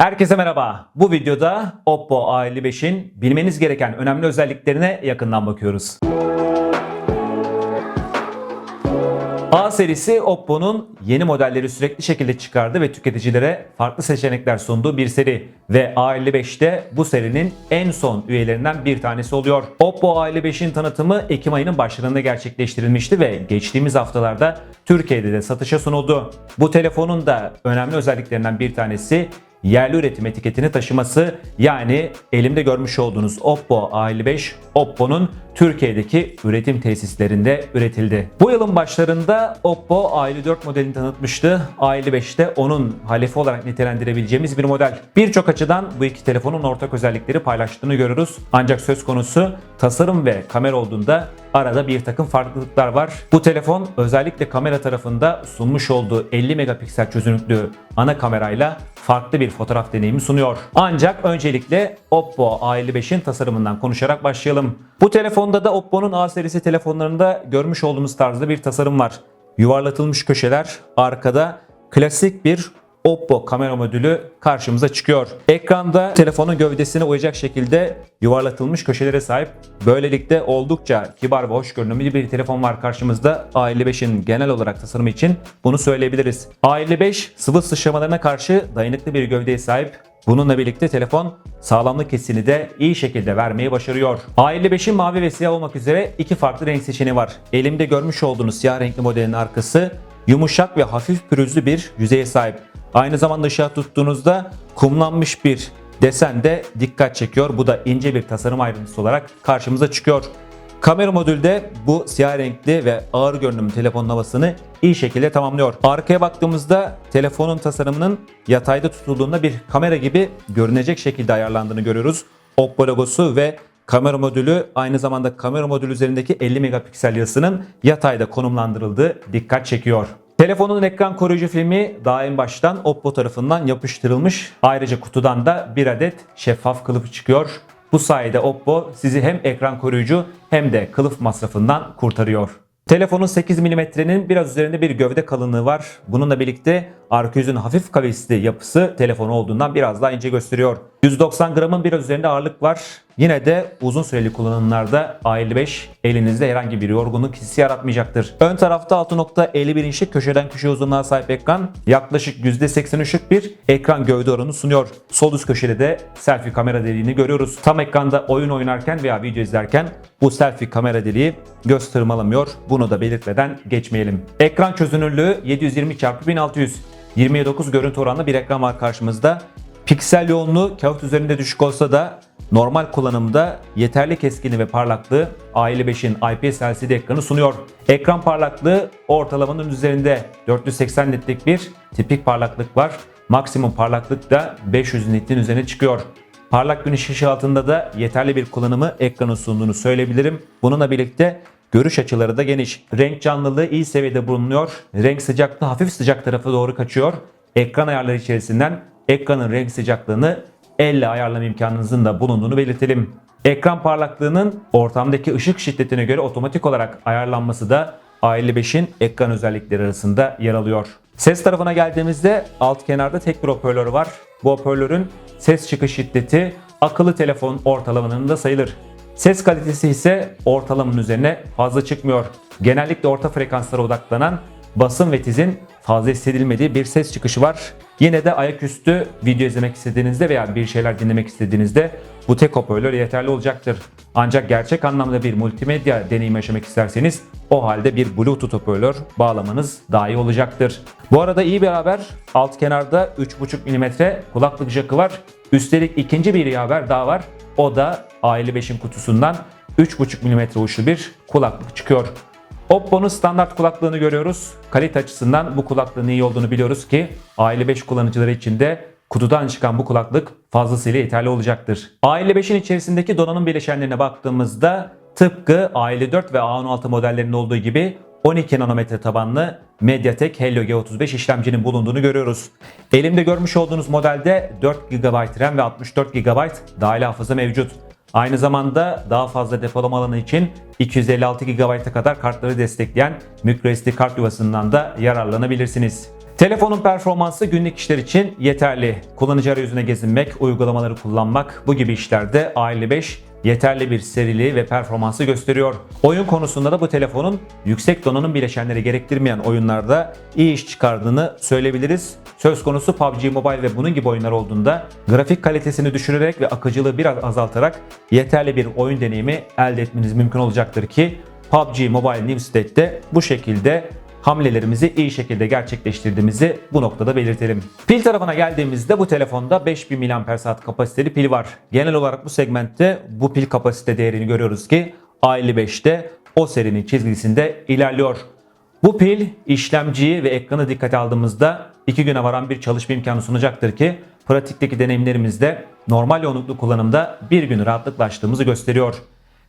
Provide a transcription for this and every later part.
Herkese merhaba. Bu videoda Oppo A55'in bilmeniz gereken önemli özelliklerine yakından bakıyoruz. A serisi Oppo'nun yeni modelleri sürekli şekilde çıkardı ve tüketicilere farklı seçenekler sunduğu bir seri. Ve A55'te bu serinin en son üyelerinden bir tanesi oluyor. Oppo A55'in tanıtımı Ekim ayının başlarında gerçekleştirilmişti ve geçtiğimiz haftalarda Türkiye'de de satışa sunuldu. Bu telefonun da önemli özelliklerinden bir tanesi yerli üretim etiketini taşıması yani elimde görmüş olduğunuz Oppo A55 Oppo'nun Türkiye'deki üretim tesislerinde üretildi. Bu yılın başlarında Oppo A54 modelini tanıtmıştı. A55 de onun halefi olarak nitelendirebileceğimiz bir model. Birçok açıdan bu iki telefonun ortak özellikleri paylaştığını görürüz. Ancak söz konusu tasarım ve kamera olduğunda arada bir takım farklılıklar var. Bu telefon özellikle kamera tarafında sunmuş olduğu 50 megapiksel çözünürlüklü ana kamerayla farklı bir fotoğraf deneyimi sunuyor. Ancak öncelikle Oppo A55'in tasarımından konuşarak başlayalım. Bu telefonda da Oppo'nun A serisi telefonlarında görmüş olduğumuz tarzda bir tasarım var. Yuvarlatılmış köşeler, arkada klasik bir Oppo kamera modülü karşımıza çıkıyor. Ekranda telefonun gövdesine uyacak şekilde yuvarlatılmış köşelere sahip. Böylelikle oldukça kibar ve hoş görünümlü bir telefon var karşımızda. A55'in genel olarak tasarımı için bunu söyleyebiliriz. A55 sıvı sıçramalarına karşı dayanıklı bir gövdeye sahip. Bununla birlikte telefon sağlamlık hissini de iyi şekilde vermeyi başarıyor. A55'in mavi ve siyah olmak üzere iki farklı renk seçeneği var. Elimde görmüş olduğunuz siyah renkli modelin arkası yumuşak ve hafif pürüzlü bir yüzeye sahip. Aynı zamanda ışığa tuttuğunuzda kumlanmış bir desen de dikkat çekiyor. Bu da ince bir tasarım ayrıntısı olarak karşımıza çıkıyor. Kamera modülde bu siyah renkli ve ağır görünümlü telefonun havasını iyi şekilde tamamlıyor. Arkaya baktığımızda telefonun tasarımının yatayda tutulduğunda bir kamera gibi görünecek şekilde ayarlandığını görüyoruz. Oppo logosu ve kamera modülü aynı zamanda kamera modülü üzerindeki 50 megapiksel yazısının yatayda konumlandırıldığı dikkat çekiyor. Telefonun ekran koruyucu filmi daha en baştan Oppo tarafından yapıştırılmış. Ayrıca kutudan da bir adet şeffaf kılıf çıkıyor. Bu sayede Oppo sizi hem ekran koruyucu hem de kılıf masrafından kurtarıyor. Telefonun 8 mm'nin biraz üzerinde bir gövde kalınlığı var. Bununla birlikte arka yüzün hafif kavisli yapısı telefonu olduğundan biraz daha ince gösteriyor. 190 gramın biraz üzerinde ağırlık var. Yine de uzun süreli kullanımlarda A55 elinizde herhangi bir yorgunluk hissi yaratmayacaktır. Ön tarafta 6.51 inçlik köşeden köşeye uzunluğa sahip ekran yaklaşık %83'lük bir ekran gövde oranı sunuyor. Sol üst köşede de selfie kamera deliğini görüyoruz. Tam ekranda oyun oynarken veya video izlerken bu selfie kamera deliği göz tırmalamıyor. Bunu da belirtmeden geçmeyelim. Ekran çözünürlüğü 720 x 1600 29 görüntü oranlı bir ekran var karşımızda. Piksel yoğunluğu kağıt üzerinde düşük olsa da normal kullanımda yeterli keskinliği ve parlaklığı A55'in IPS LCD ekranı sunuyor. Ekran parlaklığı ortalamanın üzerinde 480 nitlik bir tipik parlaklık var. Maksimum parlaklık da 500 nitin üzerine çıkıyor. Parlak güneş ışığı altında da yeterli bir kullanımı ekranın sunduğunu söyleyebilirim. Bununla birlikte Görüş açıları da geniş. Renk canlılığı iyi seviyede bulunuyor. Renk sıcaklığı hafif sıcak tarafa doğru kaçıyor. Ekran ayarları içerisinden ekranın renk sıcaklığını elle ayarlama imkanınızın da bulunduğunu belirtelim. Ekran parlaklığının ortamdaki ışık şiddetine göre otomatik olarak ayarlanması da A55'in ekran özellikleri arasında yer alıyor. Ses tarafına geldiğimizde alt kenarda tek bir hoparlör var. Bu hoparlörün ses çıkış şiddeti akıllı telefon ortalamanın da sayılır. Ses kalitesi ise ortalamanın üzerine fazla çıkmıyor. Genellikle orta frekanslara odaklanan basın ve tizin fazla hissedilmediği bir ses çıkışı var. Yine de ayaküstü video izlemek istediğinizde veya bir şeyler dinlemek istediğinizde bu tek hoparlör yeterli olacaktır. Ancak gerçek anlamda bir multimedya deneyimi yaşamak isterseniz o halde bir Bluetooth hoparlör bağlamanız daha iyi olacaktır. Bu arada iyi bir haber alt kenarda 3.5 mm kulaklık jackı var. Üstelik ikinci bir iyi haber daha var. O da A55'in kutusundan 3.5 mm uçlu bir kulaklık çıkıyor. Oppo'nun standart kulaklığını görüyoruz. Kalite açısından bu kulaklığın iyi olduğunu biliyoruz ki A55 kullanıcıları için de kutudan çıkan bu kulaklık fazlasıyla yeterli olacaktır. A55'in içerisindeki donanım bileşenlerine baktığımızda tıpkı A54 ve A16 modellerinde olduğu gibi 12 nanometre tabanlı MediaTek Helio G35 işlemcinin bulunduğunu görüyoruz. Elimde görmüş olduğunuz modelde 4 GB RAM ve 64 GB dahili hafıza mevcut. Aynı zamanda daha fazla depolama alanı için 256 GB'a kadar kartları destekleyen microSD kart yuvasından da yararlanabilirsiniz. Telefonun performansı günlük işler için yeterli. Kullanıcı arayüzüne gezinmek, uygulamaları kullanmak bu gibi işlerde A55 yeterli bir seriliği ve performansı gösteriyor. Oyun konusunda da bu telefonun yüksek donanım bileşenleri gerektirmeyen oyunlarda iyi iş çıkardığını söyleyebiliriz. Söz konusu PUBG Mobile ve bunun gibi oyunlar olduğunda grafik kalitesini düşürerek ve akıcılığı biraz azaltarak yeterli bir oyun deneyimi elde etmeniz mümkün olacaktır ki PUBG Mobile New State'de bu şekilde hamlelerimizi iyi şekilde gerçekleştirdiğimizi bu noktada belirtelim. Pil tarafına geldiğimizde bu telefonda 5000 mAh kapasiteli pil var. Genel olarak bu segmentte bu pil kapasite değerini görüyoruz ki A55'te o serinin çizgisinde ilerliyor. Bu pil işlemciyi ve ekranı dikkate aldığımızda 2 güne varan bir çalışma imkanı sunacaktır ki pratikteki deneyimlerimizde normal yoğunluklu kullanımda bir günü rahatlıkla açtığımızı gösteriyor.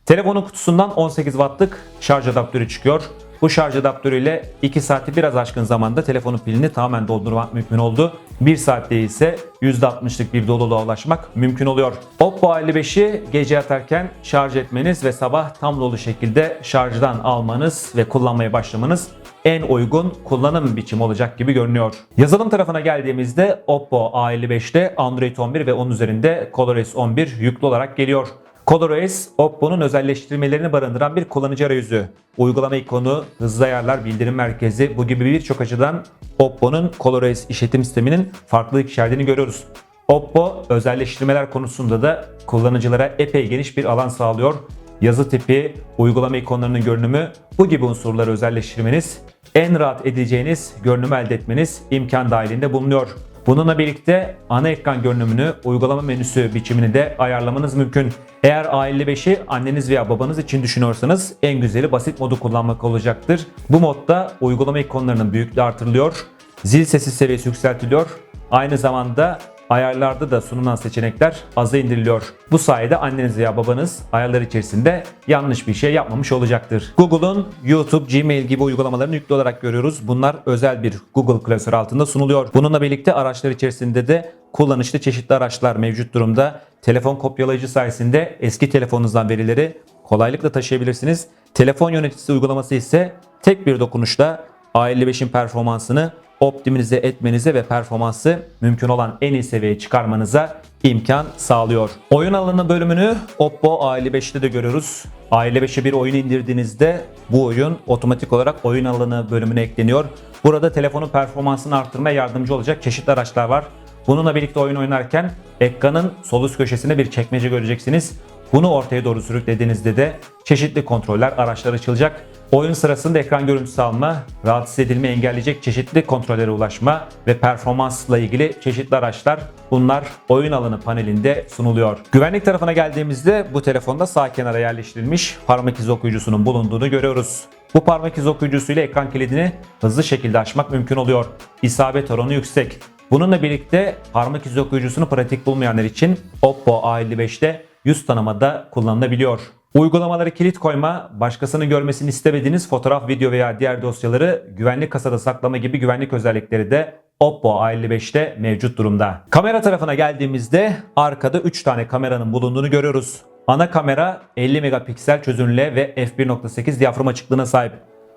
Telefonun kutusundan 18 wattlık şarj adaptörü çıkıyor. Bu şarj adaptörüyle 2 saati biraz aşkın zamanda telefonun pilini tamamen doldurmak mümkün oldu. 1 saatte ise %60'lık bir doluluğa ulaşmak mümkün oluyor. Oppo A55'i gece yatarken şarj etmeniz ve sabah tam dolu şekilde şarjdan almanız ve kullanmaya başlamanız en uygun kullanım biçimi olacak gibi görünüyor. Yazılım tarafına geldiğimizde Oppo A55'te Android 11 ve onun üzerinde ColorOS 11 yüklü olarak geliyor. ColorOS, Oppo'nun özelleştirmelerini barındıran bir kullanıcı arayüzü. Uygulama ikonu, hızlı ayarlar, bildirim merkezi bu gibi birçok açıdan Oppo'nun ColorOS işletim sisteminin farklılık içerdiğini görüyoruz. Oppo özelleştirmeler konusunda da kullanıcılara epey geniş bir alan sağlıyor. Yazı tipi, uygulama ikonlarının görünümü bu gibi unsurları özelleştirmeniz, en rahat edeceğiniz görünümü elde etmeniz imkan dahilinde bulunuyor. Bununla birlikte ana ekran görünümünü, uygulama menüsü biçimini de ayarlamanız mümkün. Eğer A55'i anneniz veya babanız için düşünüyorsanız en güzeli basit modu kullanmak olacaktır. Bu modda uygulama ikonlarının büyüklüğü artırılıyor, zil sesi seviyesi yükseltiliyor. Aynı zamanda ayarlarda da sunulan seçenekler aza indiriliyor. Bu sayede anneniz veya babanız ayarlar içerisinde yanlış bir şey yapmamış olacaktır. Google'un YouTube, Gmail gibi uygulamalarını yüklü olarak görüyoruz. Bunlar özel bir Google klasörü altında sunuluyor. Bununla birlikte araçlar içerisinde de kullanışlı çeşitli araçlar mevcut durumda. Telefon kopyalayıcı sayesinde eski telefonunuzdan verileri kolaylıkla taşıyabilirsiniz. Telefon yöneticisi uygulaması ise tek bir dokunuşla A55'in performansını optimize etmenize ve performansı mümkün olan en iyi seviyeye çıkarmanıza imkan sağlıyor. Oyun alanı bölümünü Oppo A55'te de görüyoruz. A55'e bir oyun indirdiğinizde bu oyun otomatik olarak oyun alanı bölümüne ekleniyor. Burada telefonun performansını arttırmaya yardımcı olacak çeşitli araçlar var. Bununla birlikte oyun oynarken ekranın sol üst köşesinde bir çekmece göreceksiniz. Bunu ortaya doğru sürüklediğinizde de çeşitli kontroller araçlar açılacak. Oyun sırasında ekran görüntüsü alma, rahatsız edilme engelleyecek çeşitli kontrollere ulaşma ve performansla ilgili çeşitli araçlar bunlar oyun alanı panelinde sunuluyor. Güvenlik tarafına geldiğimizde bu telefonda sağ kenara yerleştirilmiş parmak izi okuyucusunun bulunduğunu görüyoruz. Bu parmak izi okuyucusuyla ekran kilidini hızlı şekilde açmak mümkün oluyor. İsabet oranı yüksek. Bununla birlikte parmak izi okuyucusunu pratik bulmayanlar için Oppo A55'te yüz tanımada kullanılabiliyor. Uygulamaları kilit koyma, başkasının görmesini istemediğiniz fotoğraf, video veya diğer dosyaları güvenlik kasada saklama gibi güvenlik özellikleri de Oppo A55'te mevcut durumda. Kamera tarafına geldiğimizde arkada 3 tane kameranın bulunduğunu görüyoruz. Ana kamera 50 megapiksel çözünürlüğe ve f1.8 diyafram açıklığına sahip.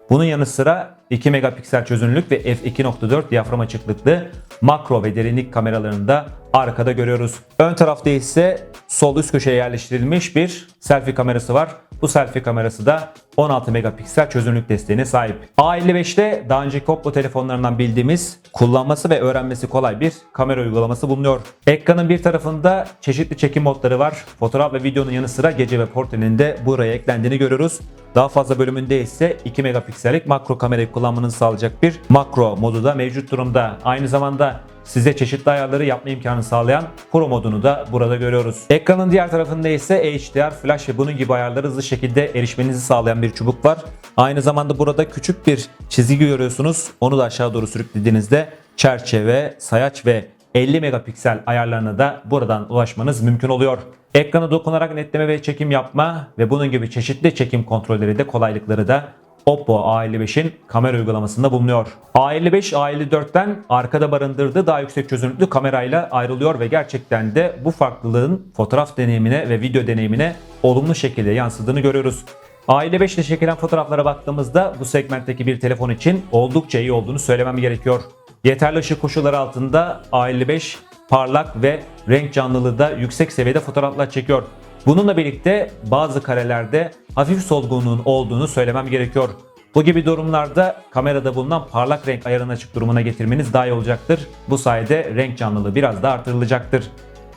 Bunun yanı sıra 2 megapiksel çözünürlük ve f2.4 diyafram açıklıklı makro ve derinlik kameralarını da arkada görüyoruz. Ön tarafta ise sol üst köşeye yerleştirilmiş bir selfie kamerası var. Bu selfie kamerası da 16 megapiksel çözünürlük desteğine sahip. A55'te daha önceki Oppo telefonlarından bildiğimiz kullanması ve öğrenmesi kolay bir kamera uygulaması bulunuyor. Ekranın bir tarafında çeşitli çekim modları var. Fotoğraf ve videonun yanı sıra gece ve portrenin de buraya eklendiğini görüyoruz. Daha fazla bölümünde ise 2 megapiksellik makro kamerayı kullanmanızı sağlayacak bir makro modu da mevcut durumda. Aynı zamanda size çeşitli ayarları yapma imkanı sağlayan Pro modunu da burada görüyoruz. Ekranın diğer tarafında ise HDR, Flash ve bunun gibi ayarları hızlı şekilde erişmenizi sağlayan bir çubuk var. Aynı zamanda burada küçük bir çizgi görüyorsunuz. Onu da aşağı doğru sürüklediğinizde çerçeve, sayaç ve 50 megapiksel ayarlarına da buradan ulaşmanız mümkün oluyor. Ekrana dokunarak netleme ve çekim yapma ve bunun gibi çeşitli çekim kontrolleri de kolaylıkları da Oppo A55'in kamera uygulamasında bulunuyor. A55 A54'ten arkada barındırdığı daha yüksek çözünürlüklü kamerayla ayrılıyor ve gerçekten de bu farklılığın fotoğraf deneyimine ve video deneyimine olumlu şekilde yansıdığını görüyoruz. A55 ile çekilen fotoğraflara baktığımızda bu segmentteki bir telefon için oldukça iyi olduğunu söylemem gerekiyor. Yeterli ışık koşulları altında A55 parlak ve renk canlılığı da yüksek seviyede fotoğraflar çekiyor. Bununla birlikte bazı karelerde hafif solgunluğun olduğunu söylemem gerekiyor. Bu gibi durumlarda kamerada bulunan parlak renk ayarını açık durumuna getirmeniz daha iyi olacaktır. Bu sayede renk canlılığı biraz da artırılacaktır.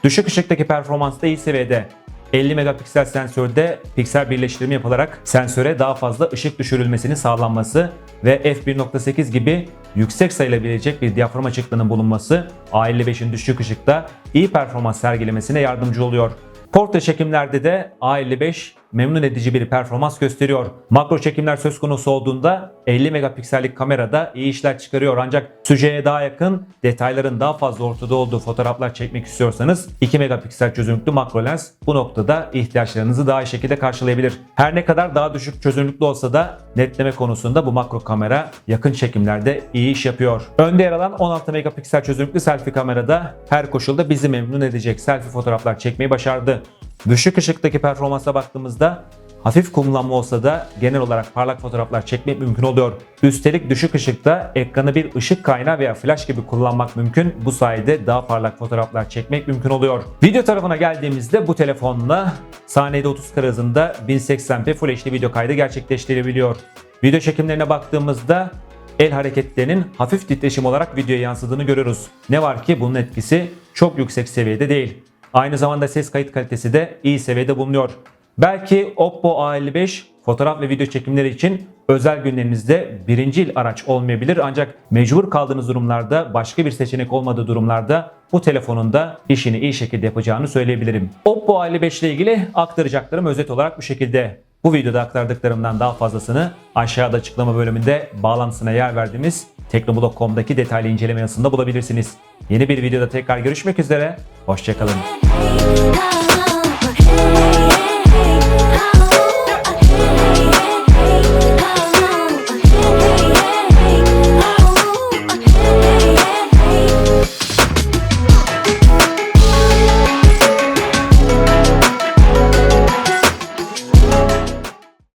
Düşük ışıktaki performans da iyi seviyede. 50 megapiksel sensörde piksel birleştirme yapılarak sensöre daha fazla ışık düşürülmesinin sağlanması ve f1.8 gibi yüksek sayılabilecek bir diyafram açıklığının bulunması A55'in düşük ışıkta iyi performans sergilemesine yardımcı oluyor. Portre çekimlerde de A55 memnun edici bir performans gösteriyor. Makro çekimler söz konusu olduğunda 50 megapiksellik kamerada iyi işler çıkarıyor ancak süjeye daha yakın, detayların daha fazla ortada olduğu fotoğraflar çekmek istiyorsanız 2 megapiksel çözünürlüklü makro lens bu noktada ihtiyaçlarınızı daha iyi şekilde karşılayabilir. Her ne kadar daha düşük çözünürlüklü olsa da netleme konusunda bu makro kamera yakın çekimlerde iyi iş yapıyor. Önde yer alan 16 megapiksel çözünürlüklü selfie kamerada her koşulda bizi memnun edecek selfie fotoğraflar çekmeyi başardı. Düşük ışıktaki performansa baktığımızda hafif kumlanma olsa da genel olarak parlak fotoğraflar çekmek mümkün oluyor. Üstelik düşük ışıkta ekranı bir ışık kaynağı veya flash gibi kullanmak mümkün. Bu sayede daha parlak fotoğraflar çekmek mümkün oluyor. Video tarafına geldiğimizde bu telefonla saniyede 30 kare hızında 1080p Full HD video kaydı gerçekleştirebiliyor. Video çekimlerine baktığımızda el hareketlerinin hafif titreşim olarak videoya yansıdığını görüyoruz. Ne var ki bunun etkisi çok yüksek seviyede değil. Aynı zamanda ses kayıt kalitesi de iyi seviyede bulunuyor. Belki Oppo A55 fotoğraf ve video çekimleri için özel günlerinizde birincil araç olmayabilir ancak mecbur kaldığınız durumlarda başka bir seçenek olmadığı durumlarda bu telefonun da işini iyi şekilde yapacağını söyleyebilirim. Oppo A55 ile ilgili aktaracaklarım özet olarak bu şekilde. Bu videoda aktardıklarımdan daha fazlasını aşağıda açıklama bölümünde bağlantısına yer verdiğimiz teknoblog.com'daki detaylı inceleme yazısında bulabilirsiniz. Yeni bir videoda tekrar görüşmek üzere, hoşçakalın.